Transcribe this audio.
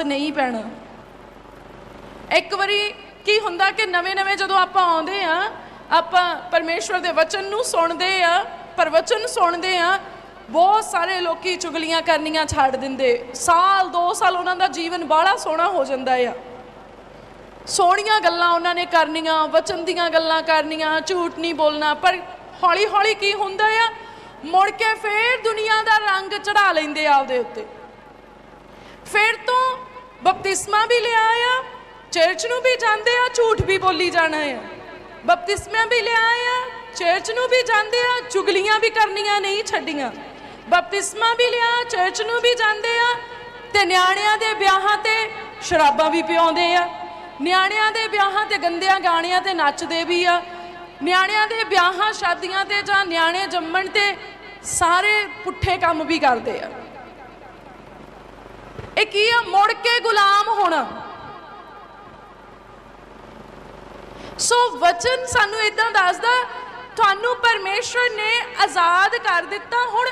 ਨਹੀਂ ਪੈਣਾ। ਇੱਕ ਵਾਰੀ ਕੀ ਹੁੰਦਾ ਕਿ ਨਵੇਂ-ਨਵੇਂ ਜਦੋਂ ਆਪਾਂ ਆਉਂਦੇ ਆ, ਆਪਾਂ ਪਰਮੇਸ਼ਵਰ ਦੇ ਵਚਨ ਨੂੰ ਸੁਣਦੇ ਆ, ਪ੍ਰਵਚਨ ਸੁਣਦੇ ਆ, ਬਹੁਤ ਸਾਰੇ ਲੋਕੀ ਚੁਗਲੀਆਂ ਕਰਨੀਆਂ ਛੱਡ ਦਿੰਦੇ। ਸਾਲ 2 ਸਾਲ ਉਹਨਾਂ ਦਾ ਜੀਵਨ ਬਾਹਲਾ ਸੋਹਣਾ ਹੋ ਜਾਂਦਾ ਆ। ਸੋਹਣੀਆਂ ਗੱਲਾਂ ਉਹਨਾਂ ਨੇ ਕਰਨੀਆਂ, ਵਚਨ ਦੀਆਂ ਗੱਲਾਂ ਕਰਨੀਆਂ, ਝੂਠ ਨਹੀਂ ਬੋਲਣਾ। ਪਰ ਹੌਲੀ-ਹੌਲੀ ਕੀ ਹੁੰਦਾ ਆ? ਮੁੜ ਕੇ ਫੇਰ ਦੁਨੀਆ ਦਾ ਰੰਗ ਚੜਾ ਲੈਂਦੇ ਆਪਦੇ ਉੱਤੇ। ਫਿਰ ਬਪਤਿਸਮਾ ਵੀ ਲਿਆ ਆ ਚਰਚ ਨੂੰ ਵੀ ਜਾਂਦੇ ਆ, ਝੂਠ ਵੀ ਬੋਲੀ ਜਾਣਾ ਆ। ਬਪਤਿਸਮਾ ਵੀ ਲਿਆ ਆ ਚਰਚ ਨੂੰ ਵੀ ਜਾਂਦੇ ਆ, ਚੁਗਲੀਆਂ ਵੀ ਕਰਨੀਆਂ ਨਹੀਂ ਛੱਡੀਆਂ। ਬਪਤਿਸਮਾ ਵੀ ਲਿਆ, ਚਰਚ ਨੂੰ ਵੀ ਜਾਂਦੇ ਆ, ਤੇ ਨਿਆਣਿਆਂ ਦੇ ਵਿਆਹਾਂ ਤੇ ਸ਼ਰਾਬਾਂ ਵੀ ਪਿਆਉਂਦੇ ਆ। ਨਿਆਣਿਆਂ ਦੇ ਵਿਆਹਾਂ ਤੇ ਗੰਦਿਆਂ ਗਾਣਿਆਂ ਤੇ ਨੱਚਦੇ ਵੀ ਆ। ਨਿਆਣਿਆਂ ਦੇ ਵਿਆਹਾਂ, ਸ਼ਾਦੀਆਂ ਤੇ ਜਾਂ ਨਿਆਣੇ ਜੰਮਣ ਤੇ ਸਾਰੇ ਪੁੱਠੇ ਕੰਮ ਵੀ ਕਰਦੇ ਆ। ਇਹ ਕੀ ਆ? ਮੁੜ ਕੇ ਗੁਲਾਮ ਹੋਣਾ। ਸੋ ਵਚਨ ਸਾਨੂੰ ਇਦਾਂ ਦੱਸਦਾ, ਤੁਹਾਨੂੰ ਪਰਮੇਸ਼ਵਰ ਨੇ ਆਜ਼ਾਦ ਕਰ ਦਿੱਤਾ, ਹੁਣ